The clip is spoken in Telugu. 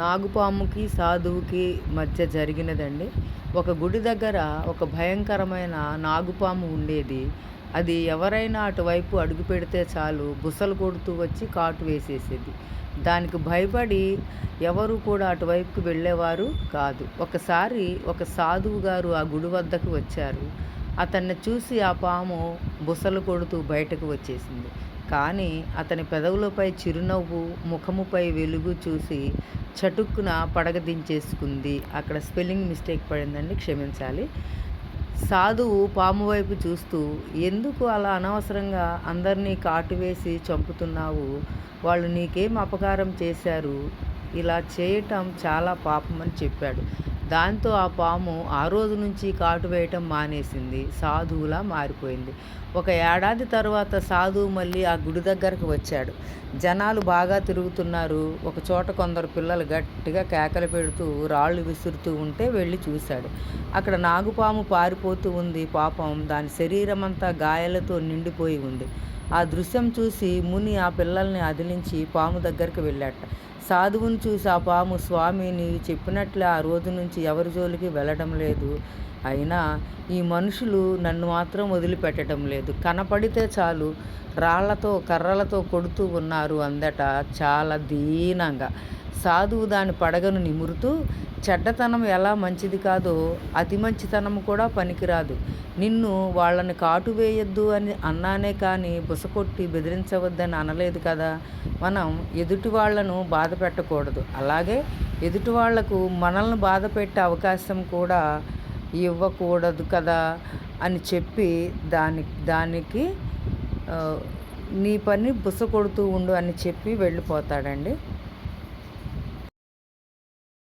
నాగుపాముకి సాధువుకి మధ్య జరిగినదండి. ఒక గుడి దగ్గర ఒక భయంకరమైన నాగుపాము ఉండేది. అది ఎవరైనా అటువైపు అడుగు పెడితే చాలు బుసలు కొడుతూ వచ్చి కాటు వేసేసేది. దానికి భయపడి ఎవరు కూడా అటువైపుకి వెళ్ళేవారు కాదు. ఒకసారి ఒక సాధువు గారు ఆ గుడి వద్దకు వచ్చారు. అతన్ని చూసి ఆ పాము బుసలు కొడుతూ బయటకు వచ్చేసింది. కానీ అతని పెదవులపై చిరునవ్వు ముఖముపై వెలుగు చూసి చటుక్కున పడగ దించేసుకుంది అక్కడ స్పెల్లింగ్ మిస్టేక్ పడిందండి క్షమించాలి. సాధువు పాము వైపు చూస్తూ ఎందుకు అలా అనవసరంగా అందరినీ కాటు వేసి చంపుతున్నావు? వాళ్ళు నీకేం అపకారం చేశారు? ఇలా చేయటం చాలా పాపం అని చెప్పాడు. దాంతో ఆ పాము ఆ రోజు నుంచి కాటు వేయటం మానేసింది. సాధువులా మారిపోయింది. ఒక ఏడాది తర్వాత సాధువు మళ్ళీ ఆ గుడి దగ్గరకు వచ్చాడు. జనాలు బాగా తిరుగుతున్నారు. ఒక చోట కొందరు పిల్లలు గట్టిగా కేకలు పెడుతూ రాళ్ళు విసురుతూ ఉంటే వెళ్ళి చూశాడు. అక్కడ నాగుపాము పారిపోతూ ఉంది. పాపం దాని శరీరం అంతా గాయాలతో నిండిపోయి ఉంది. ఆ దృశ్యం చూసి ముని ఆ పిల్లల్ని అదిలించి పాము దగ్గరికి వెళ్ళాట. సాధువుని చూసి ఆ పాము స్వామి నీవు చెప్పినట్లే ఆ రోజు నుంచి ఎవరి జోలికి వెళ్ళడం లేదు. అయినా ఈ మనుషులు నన్ను మాత్రం వదిలిపెట్టడం లేదు. కనపడితే చాలు రాళ్ళతో కర్రలతో కొడుతూ ఉన్నారు అందట చాలా దీనంగా. సాధువు దాని పడగను నిమురుతూ చెడ్డతనం ఎలా మంచిది కాదో అతి మంచితనం కూడా పనికిరాదు. నిన్ను వాళ్ళని కాటు వేయొద్దు అని అన్నానే కానీ బుసకొట్టి బెదిరించవద్దని అనలేదు కదా. మనం ఎదుటి వాళ్ళను బాధ పెట్టకూడదు అలాగే ఎదుటి వాళ్ళకు మనల్ని బాధ పెట్టే అవకాశం కూడా ఇవ్వకూడదు కదా అని చెప్పి దాని దానికి నీ పని బుస కొడుతూ ఉండు అని చెప్పి వెళ్ళిపోతాడండి.